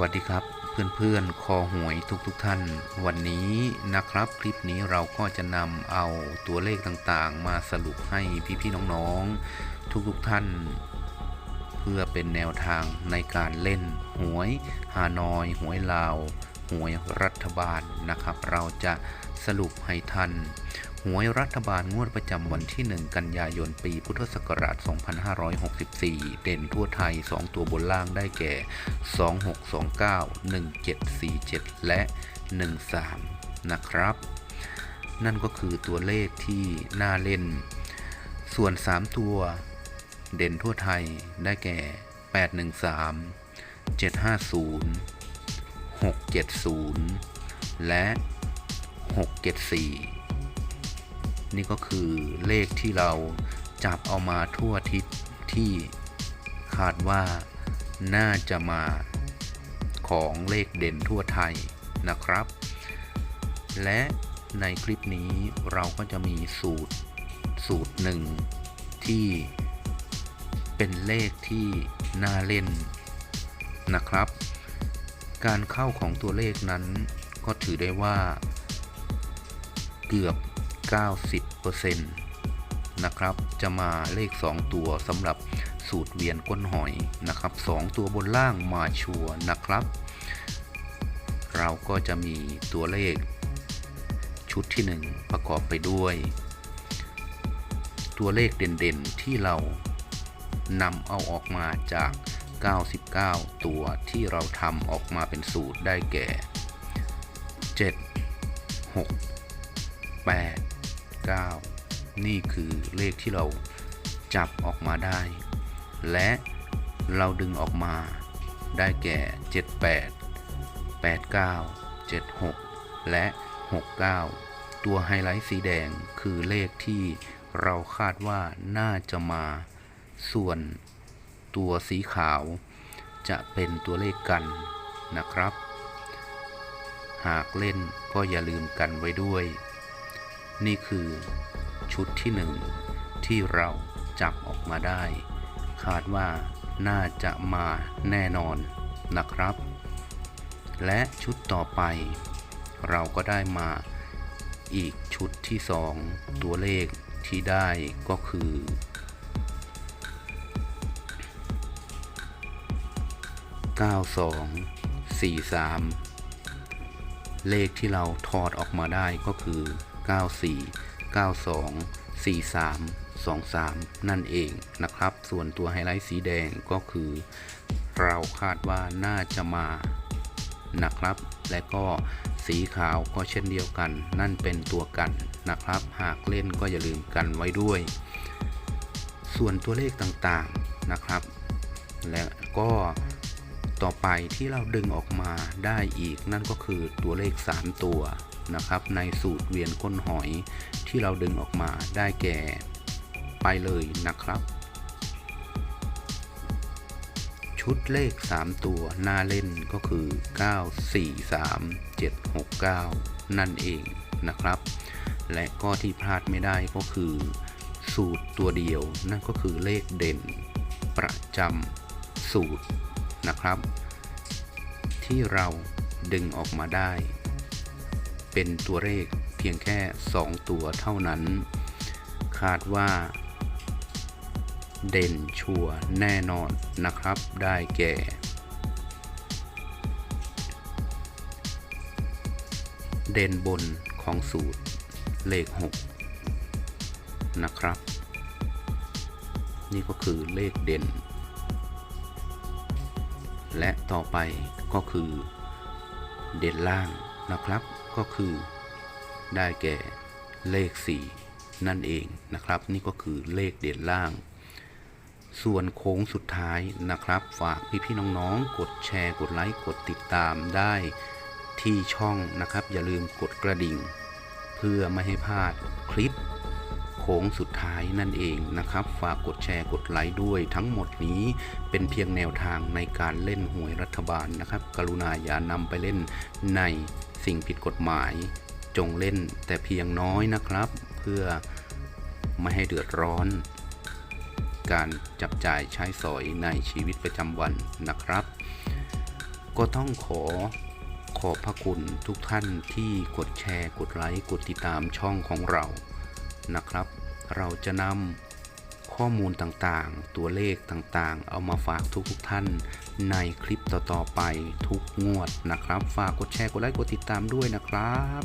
วัสดีครับเพื่อนๆ คอหวยทุกๆทท่าน วันนี้นะครับคลิปนี้เราก็จะนำเอาตัวเลขต่างๆ มาสรุปให้พี่ๆน้องๆ ทุกๆท่าน เพื่อเป็นแนวทางในการเล่นหวยฮานอย หวยลาว หวยรัฐบาลนะครับ เราจะสรุปให้ท่านหวยรัฐบาลงวดประจำวันที่ 1 กันยายนปีพุทธศักราช 2564 เด่นทั่วไทย 2 ตัวบนล่างได้แก่ 2629 1747 และ 13 นะครับ นั่นก็คือตัวเลขที่น่าเล่น ส่วน 3 ตัวเด่นทั่วไทยได้แก่ 813 750 670 และ 674 นี่ก็คือเลขที่เราจับเอามาทั่วทิศที่คาดว่าน่าจะมาของเลขเด่นทั่วไทยนะครับ และในคลิปนี้เราก็จะมีสูตรสูตรหนึ่งที่เป็นเลขที่น่าเล่นนะครับ การเข้าของตัวเลขนั้นก็ถือได้ว่า เกือบ 90%นะครับจะมาเลข 2 ตัวสำหรับสูตรเวียนก้นหอยนะครับ 2 ตัวบนล่างมาชัวนะครับ เราก็จะมีตัวเลข ชุดที่ 1 ประกอบไปด้วย ตัวเลขเด่นๆที่เรานำเอาออกมาจาก 99 ตัวที่เราทำออกมาเป็นสูตรได้แก่ 7 6 8 9 นี่คือเลขที่เราจับออกมาได้ และเราดึงออกมาได้แก่ 78 89 76 และ 69 ตัวไฮไลท์สีแดงคือเลขที่เราคาดว่าน่าจะมาส่วน ตัวสีขาว จะเป็นตัวเลขกันนะครับ หากเล่นก็อย่าลืมกันไว้ด้วย นี่คือชุดที่หนึ่งที่เราจับออกมาได้ คาดว่าน่าจะมาแน่นอนนะครับ และชุดต่อไป เราก็ได้มาอีกชุดที่สองตัวเลขที่ได้ก็คือ 92 43 เลขที่เราถอดออกมาได้ก็คือ 94 92 43 23 นั่นเองนะครับ ส่วนตัวไฮไลท์สีแดงก็คือ เราคาดว่าน่าจะมานะครับ และก็สีขาวก็เช่นเดียวกัน นั่นเป็นตัวกันนะครับ หากเล่นก็อย่าลืมกันไว้ด้วย ส่วนตัวเลขต่างๆนะครับ และก็ ต่อไปที่เราดึงออกมาได้อีกนั่นก็คือตัวเลข 3 ตัวนะครับ ในสูตรเวียนก้นหอยที่เราดึงออกมาได้แก่ไปเลยนะครับ ชุดเลข 3 ตัวหน้าเล่นก็คือ 943 769 นั่นเองนะครับ และก็ที่พลาดไม่ได้ก็คือ สูตรตัวเดียวนั่นก็คือเลขเด่น ประจำสูตร นะครับ ที่เราดึงออกมาได้ เป็นตัวเลขเพียงแค่ 2 ตัวเท่านั้น คาดว่า เด่นชัวร์แน่นอนนะครับ ได้แก่ เด่นบนของสูตรเลข 6 นะครับ นี่ก็คือเลขเด่น และต่อไปก็คือ เด่นล่างนะครับก็คือ ได้แก่เลข 4 นั่นเองนะครับ นี่ก็คือเลขเด่นล่าง ส่วนโค้งสุดท้ายนะครับ ฝากพี่ๆน้องๆ กดแชร์กดไลค์กดติดตามได้ที่ช่องนะครับ อย่าลืมกดกระดิ่ง เพื่อไม่ให้พลาดคลิป โค้งสุดท้ายนั่นเองนะครับ ฝากกดแชร์กดไลค์ด้วย ทั้งหมดนี้เป็นเพียงแนวทางในการเล่นหวยรัฐบาลนะครับ กรุณาอย่านำไปเล่นในสิ่งผิดกฎหมาย จงเล่นแต่เพียงน้อยนะครับ เพื่อไม่ให้เดือดร้อน การจับจ่ายใช้สอยในชีวิตประจำวันนะครับ ก็ต้องขอขอบพระคุณทุกท่านที่กดแชร์ กดไลค์ กดติดตามช่องของเรา นะครับ เราจะนำข้อมูลต่างๆ ตัวเลขต่างๆ เอามาฝากทุกๆท่านในคลิปต่อๆไปทุกงวดนะครับ ฝากกดแชร์กดไลค์กดติดตามด้วยนะครับ